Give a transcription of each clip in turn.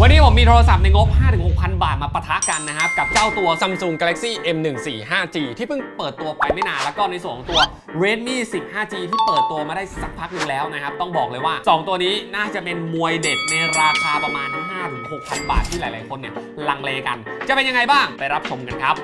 วันนี้ผมมีโทรศัพท์ในงบ 5-6,000 บาทมาปะทะกันนะครับ กับเจ้าตัว Samsung Galaxy M14 5G ที่เพิ่งเปิดตัวไปไม่นาน แล้วก็ในส่วนของตัว Redmi 10 5G ที่เปิดตัวมาได้สักพักหนึ่งแล้วนะครับ ต้องบอกเลยว่า 2 ตัวนี้น่าจะเป็นมวยเด็ดในราคาประมาณ 5-6,000 บาทที่หลาย ๆ คนเนี่ยลังเลกัน จะเป็นยังไงบ้างไปรับชมกันครับ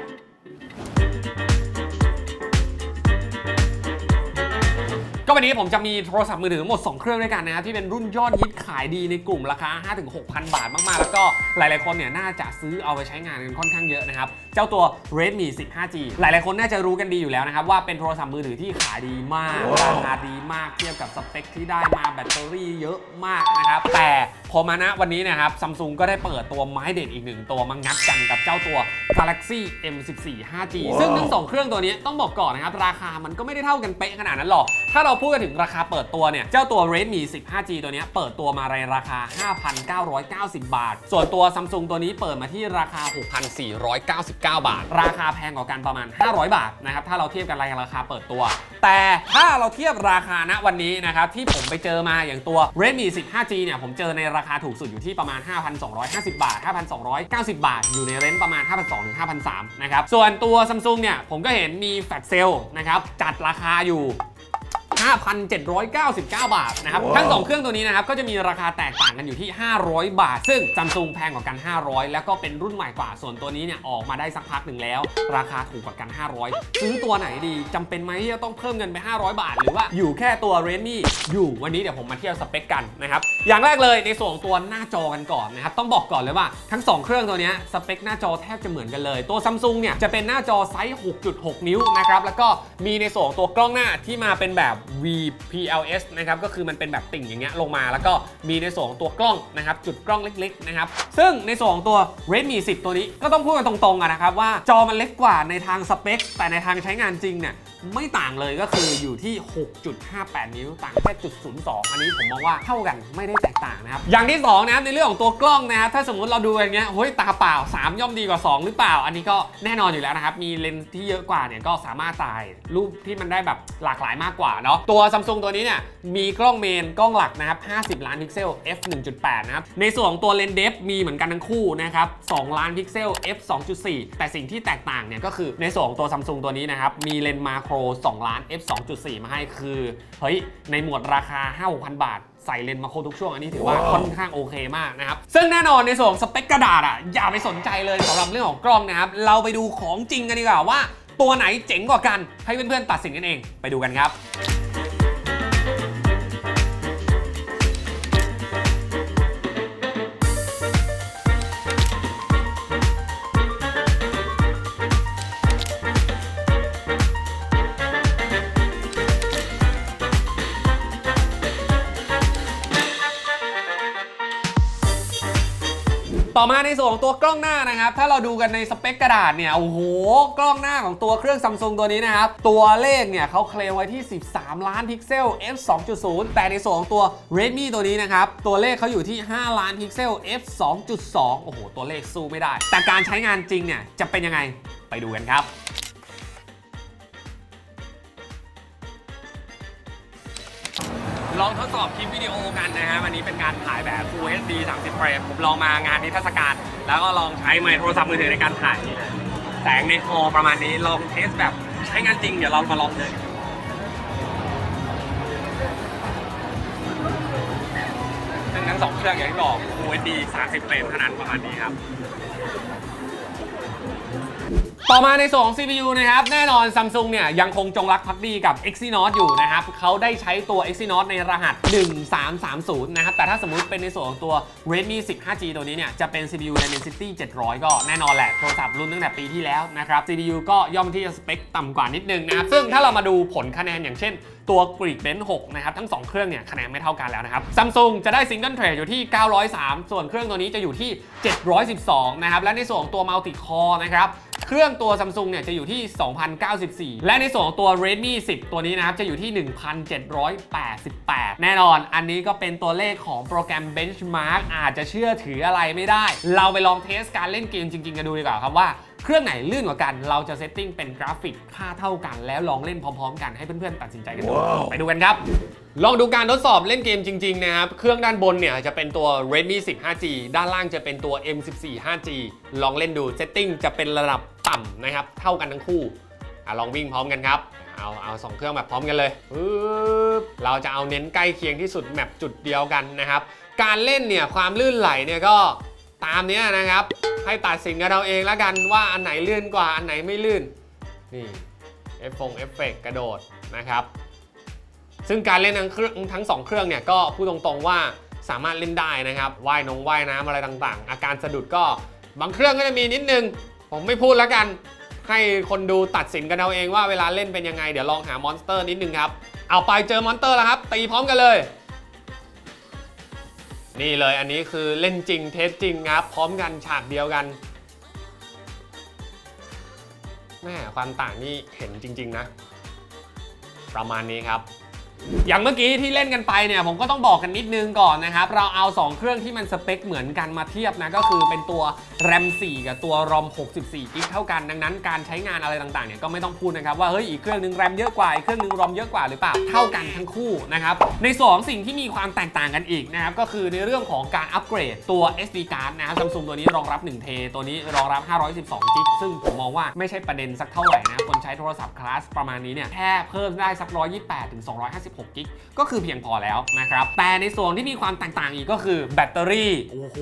ก็วันนี้ผมจะมีโทรศัพท์มือถือทั้งหมด 2 เครื่องด้วยกันนะครับที่เป็นรุ่นยอดฮิตขายดีในกลุ่มราคา 5-6,000 บาทมากๆ แล้วก็หลายๆคนเนี่ยน่าจะซื้อเอาไปใช้งานกันค่อนข้างเยอะนะครับ เจ้าตัว Redmi 10 5G หลายๆคนน่าจะรู้กันดีอยู่แล้วนะครับว่าเป็นโทรศัพท์มือถือที่ขายดีมาก ราคาดีมากเทียบกับสเปคที่ได้มาแบตเตอรี่เยอะมากนะครับแต่พอมาณวันนี้เนะครับซัมซุงก็ได้เปิดตัวไม้เด็ดอีกหนึ่งตัวมางัดกันกับเจ้าตัว Galaxy M14 5G ซึ่งทั้งสองเครื่องตัวนี้ต้องบอกก่อนนะครับราคามันก็ไม่ได้เท่ากันเป๊ะขนาดนั้นหรอก ถ้าเราพูดกันถึงราคาเปิดตัวเนี่ย เจ้าตัว Redmi 15G ตัวนี้เปิดตัวมาในราคา 5,990 บาท ส่วนตัว Samsung ตัวนี้เปิดมาที่ราคา 6,499 บาท ราคาแพงกว่ากันประมาณ 500 บาทนะครับถ้าเราเทียบกันราคาเปิดตัว แต่ถ้าเราเทียบราคาณวันนี้นะครับที่ผมไปเจอมาอย่างตัว Redmi 15G เนี่ยผมเจอในราคาถูกสุดอยู่ที่ประมาณ 5,250 บาท 5,290 บาท อยู่ในเรนจ์ประมาณ 5,200ถึง5,300นะครับส่วนตัว Samsung เนี่ยผมก็เห็นมีแฟลชเซลนะครับจัดราคาอยู่ 5,799 บาทนะครับ ทั้ง 2 เครื่องตัวนี้นะครับ ก็จะมีราคาแตกต่างกันอยู่ที่ 500 บาท ซึ่ง Samsung แพงกว่ากัน 500 แล้วก็เป็นรุ่นใหม่กว่า ส่วนตัวนี้เนี่ยออกมาได้สักพักหนึ่งแล้ว ราคาถูกกว่ากัน 500 ซื้อตัวไหนดีจำเป็นไหมที่จะต้องเพิ่มเงินไป 500 บาท หรือว่าอยู่แค่ตัว Redmi อยู่วันนี้เดี๋ยวผมมาเทียบสเปคกันนะครับ อย่างแรกเลยในส่วนของตัวหน้าจอกันก่อนนะครับ ต้องบอกก่อนเลยว่าทั้ง 2 เครื่องตัวเนี้ยสเปคหน้าจอแทบจะเหมือนกันเลย ตัว Samsung เนี่ยจะเป็นหน้าจอไซส์ 6.6 นิ้วนะครับ แล้วก็มีในส่วนของตัวกล้องหน้าที่มาเป็นแบบ VPLS นะครับก็คือมันเป็นแบบติ่งอย่างเงี้ยลงมา แล้วก็มีในส่วนของตัวกล้องนะครับจุดกล้องเล็กๆนะครับซึ่งในส่วนของตัว Redmi 10 ตัวนี้ก็ต้องพูดกันตรงๆนะครับว่าจอมันเล็กกว่าในทางสเปคแต่ในทางใช้งานจริงเนี่ย ไม่ต่างเลยก็คืออยู่ที่ 6.58 นิ้วต่างแค่จุด02 อันนี้ผมมองว่าเท่ากันไม่ได้แตกต่างนะครับ อย่างที่2นะครับในเรื่องของตัวกล้องนะครับถ้าสมมติเราดูอย่างเงี้ยเฮ้ยตาเปล่า 3 ย่อมดีกว่า 2 หรือเปล่า อันนี้ก็แน่นอนอยู่แล้วนะครับมีเลนส์ที่เยอะกว่าเนี่ยก็สามารถถ่ายรูปที่มันได้แบบหลากหลายมากกว่าเนาะตัว Samsung ตัวนี้เนี่ยมีกล้องเมนกล้องหลักนะครับ 50 ล้านพิกเซล f 1.8 นะครับในส่วนของตัวเลนส์เดฟมีเหมือนกันทั้งคู่นะครับ 2 ล้านพิกเซล f 2.4 แต่สิ่งที่แตกต่างเนี่ยก็คือในส่วนของตัว Samsung ตัวนี้นะครับมีเลนส์มาโคร2 ล้าน f 2.4 มาให้คือ เฮ้ย ในหมวดราคา 5-6,000บาท ใส่เลนส์มาโครทุกช่วง อันนี้ถือว่าค่อนข้างโอเคมากนะครับ ซึ่งแน่นอนในส่วนของสเปคกระดาษอะอย่าไปสนใจเลยสำหรับเรื่องของกล้องนะครับ เราไปดูของจริงกันดีกว่าว่า ตัวไหนเจ๋งกว่ากันให้เพื่อนๆตัดสินกันเองไปดูกันครับ อมาในส่วนของตัวกล้องหน้านะครับ ถ้าเราดูกันในสเปคกระดาษเนี่ย โอ้โห กล้องหน้าของตัวเครื่องซัมซุงตัวนี้นะครับ ตัวเลขเนี่ยเขาเคลมไว้ที่ 13 ล้านพิกเซล f 2.0 แต่ในส่วนของตัว Redmi ตัวนี้นะครับ ตัวเลขเขาอยู่ที่ 5 ล้านพิกเซล f 2.2 โอ้โห ตัวเลขสู้ไม่ได้ แต่การใช้งานจริงเนี่ยจะเป็นยังไง ไปดูกันครับ องทดสอบคลิปวิดีโอกันนะฮะวันนี้เป็นการถ่ายแบบ Full HD 30 เฟรมผมลองมางานนิทรรศการ แล้วก็ลองใช้ไมค์โทรศัพท์มือถือในการถ่ายนี่นะแสงในคอประมาณนี้ลองเทสแบบใช้งานจริง เดี๋ยวเรามาลองเลยซึ่งทั้งสองเครื่องอย่างที่บอก Full HD 30 เฟรมเท่านั้นประมาณนี้ครับ ต่อมาในส่วนของ CPU นะครับ แน่นอน Samsung เนี่ย ยังคงจงรักภักดีกับ Exynos อยู่นะครับเขาได้ใช้ตัว Exynos ในรหัส 1330 นะครับ แต่ถ้าสมมุติเป็นในส่วนของตัว Redmi 10 5G ตัวนี้เนี่ย จะเป็น CPU Dimensity 700 ก็แน่นอนแหละ โทรศัพท์รุ่นตั้งแต่ปีที่แล้วนะครับ CPU ก็ย่อมที่จะสเปคต่ำกว่านิดนึงนะครับ ซึ่งถ้าเรามาดูผลคะแนนอย่างเช่นตัว Geekbench 6นะครับ ทั้ง 2 เครื่องเนี่ยคะแนนไม่เท่ากันแล้วนะครับ Samsung จะได้ Single Thread อยู่ที่ 903 ส่วนเครื่องตัวนี้จะอยู่ที่ 712 นะครับ และในส่วนของตัว Multi Core นะครับ เครื่องตัว Samsung เนี่ยจะอยู่ที่ 2,094 และในส่วนของตัว Redmi 10 ตัวนี้นะครับจะอยู่ที่ 1,788 แน่นอน อันนี้ก็เป็นตัวเลขของโปรแกรม Benchmark อาจจะเชื่อถืออะไรไม่ได้ เราไปลองเทสการเล่นเกมจริงๆกันดูดีกว่าครับว่า เครื่องไหนลื่นกว่ากัน เราจะเซตติ้งเป็นกราฟิกค่าเท่ากัน แล้วลองเล่นพร้อมๆ กันให้เพื่อนๆตัดสินใจกันดูไปดูกันครับ ลองดูการทดสอบเล่นเกมจริง ๆ นะครับ เครื่องด้านบนเนี่ยจะเป็นตัว Redmi 10 5G ด้านล่างจะเป็นตัว M14 5G ลองเล่นดูเซตติ้งจะเป็นระดับต่ำนะครับ เท่ากันทั้งคู่อะลองวิ่งพร้อมกันครับ เอาเอาสองเครื่องแบบพร้อมกันเลยปึ๊บเราจะเอาเน้นใกล้เคียงที่สุดแมปจุดเดียวกันนะครับ การเล่นเนี่ยความลื่นไหลเนี่ยก็ตามเนี้ยนะครับ ให้ตัดสินกันเราเองแล้วกันว่าอันไหนลื่นกว่าอันไหนไม่ลื่น นี่เอฟฟงเอฟเฟกกระโดดนะครับ ซึ่งการเล่นทั้งเครื่องทั้งสองเครื่องเนี่ยก็พูดตรงๆว่าสามารถเล่นได้นะครับว่ายนงว่ายน้ำอะไรต่างๆ อาการสะดุดก็บางเครื่องก็จะมีนิดนึง ผมไม่พูดแล้วกัน ให้คนดูตัดสินกันเอาเองว่าเวลาเล่นเป็นยังไง เดี๋ยวลองหามอนสเตอร์นิดนึงครับ เอาไปเจอมอนสเตอร์แล้วครับ ตีพร้อมกันเลย นี่เลยอันนี้คือเล่นจริงเทสจริงครับพร้อมกันฉากเดียวกันแม่ความต่างนี่เห็นจริง ๆ นะ ประมาณนี้ครับ อย่างเมื่อกี้ที่เล่นกันไปเนี่ยผมก็ต้องบอกกันนิดนึงก่อนนะครับ เราเอา 2 เครื่องที่มันสเปคเหมือนกันมาเทียบนะ ก็คือเป็นตัว RAM 4 กับตัว ROM 64กิกเท่ากัน ดังนั้นการใช้งานอะไรต่างๆเนี่ยก็ไม่ต้องพูดนะครับ ว่าเฮ้ยอีกเครื่องหนึง RAM เยอะกว่า อีกเครื่องหนึง ROM เยอะกว่าหรือเปล่าเท่ากันทั้งคู่นะครับ ในสองสิ่งที่มีความแตกต่างกันอีกนะครับก็คือในเรื่องของการอัปเกรดตัว SD card นะครับซัมซุงตัวนี้รองรับ1เทตัวนี้รองรับ 512กิกซึ่งผมมองว่าไม่ใช่ประเด็นสักเท่าไหร่นะคนใช้โทรศัพท์คลาสประมาณนี้เนี่ยแค่เพิ่มได้สัก128ถึง256กิกก็คือเพียงพอแล้วนะครับ แต่ในส่วนที่มีความแตกต่างอีกก็คือแบตเตอรี่ โอ้โห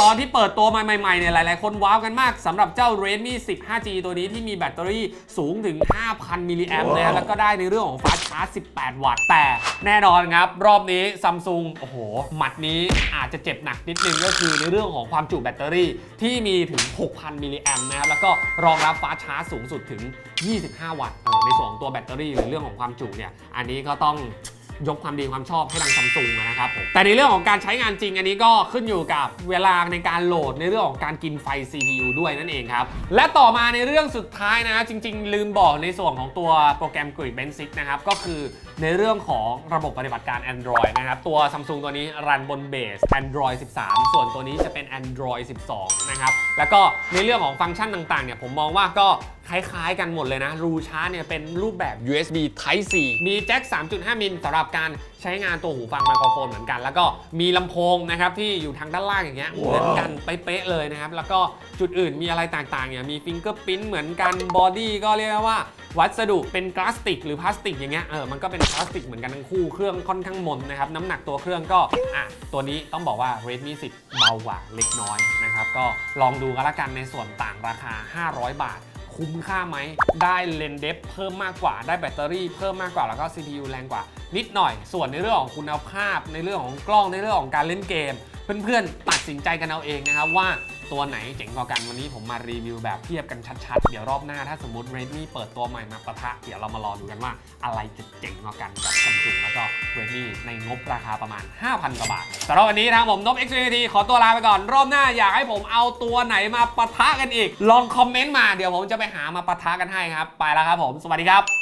ตอนที่เปิดตัวมาใหม่ๆเนี่ยหลายๆ คนว้าวกันมากสำหรับเจ้า Redmi 10 5G ตัวนี้ที่มีแบตเตอรี่สูงถึง 5,000 มิลลิแอมป์นะแล้วก็ได้ในเรื่องของฟาสต์ชาร์จ 18 วัตต์ แต่แน่นอนครับ รอบนี้ซัมซุงโอ้โห หมัดนี้อาจจะเจ็บหนักนิดนึงก็คือในเรื่องของความจุแบตเตอรี่ที่มีถึง 6,000 มิลลิแอมป์นะครับแล้วก็รองรับฟาสต์ชาร์จสูงสุดถึง 25 วัตต์เออในส่วนของตัวแบตเตอรี่หรือเรื่องของความจุเนี่ยอันนี้ก็ต้องยกความดีความชอบให้ทางซัมซุงนะครับผมแต่ในเรื่องของการใช้งานจริงอันนี้ก็ขึ้นอยู่กับเวลาในการโหลดในเรื่องของการกินไฟ CPU ด้วยนั่นเองครับ และต่อมาในเรื่องสุดท้ายนะจริง ๆ ลืมบอกในส่วนของตัวโปรแกรม Grid Bench 6นะครับ ก็คือในเรื่องของระบบปฏิบัติการ Android นะครับ ตัว Samsung ตัวนี้รันบนเบส Android 13 ส่วนตัวนี้จะเป็น Android 12 นะครับแล้วก็ในเรื่องของฟังก์ชันต่างๆเนี่ยผมมองว่าก็คล้ายๆกันหมดเลยนะ รูชาร์จเนี่ยเป็นรูปแบบ USB Type C มีแจ็ค 3.5 มิลสำหรับการใช้งานตัวหูฟังไมโครโฟนเหมือนกัน แล้วก็มีลำโพงนะครับที่อยู่ทางด้านล่างอย่างเงี้ยเหมือนกันเป๊ะๆเลยนะครับ แล้วก็จุดอื่นมีอะไรต่างๆเนี่ยมีฟิงเกอร์พิ้นเหมือนกันบอดี้ก็เรียกว่าวัสดุเป็นพลาสติกหรือพลาสติกอย่างเงี้ยเออมันก็เป็นพลาสติกเหมือนกันทั้งคู่เครื่องค่อนข้างมนนะครับ น้ำหนักตัวเครื่องก็อะตัวนี้ต้องบอกว่า Redmi 10 เบากว่าเล็กน้อยนะครับ ก็ลองดูกันละกันในส่วนต่างราคา 500 บาท คุ้มค่าไหม ได้เลนส์เดฟเพิ่มมากกว่า ได้แบตเตอรี่เพิ่มมากกว่า แล้วก็ CPU แรงกว่า นิดหน่อย ส่วนในเรื่องของคุณภาพ ในเรื่องของกล้อง ในเรื่องของการเล่นเกม เพื่อนๆ ตัดสินใจกันเอาเองนะครับว่าตัวไหนเจ๋งกว่ากันวันนี้ผมมารีวิวแบบเทียบกันชัดๆ เดี๋ยวรอบหน้าถ้าสมมติ Redmi เปิดตัวใหม่มาปะทะ เดี๋ยวเรามารอดูกันว่าอะไรจะเจ๋งกว่ากันกับ Samsung แล้วก็ Redmi ในงบราคาประมาณ 5,000 กว่าบาทสำหรับวันนี้ทางผมนบ x n t ขอตัวลาไปก่อน รอบหน้าอยากให้ผมเอาตัวไหนมาปะทะกันอีก ลองคอมเมนต์มาเดี๋ยวผมจะไปหามาปะทะกันให้ครับ ไปแล้วครับผม สวัสดีครับ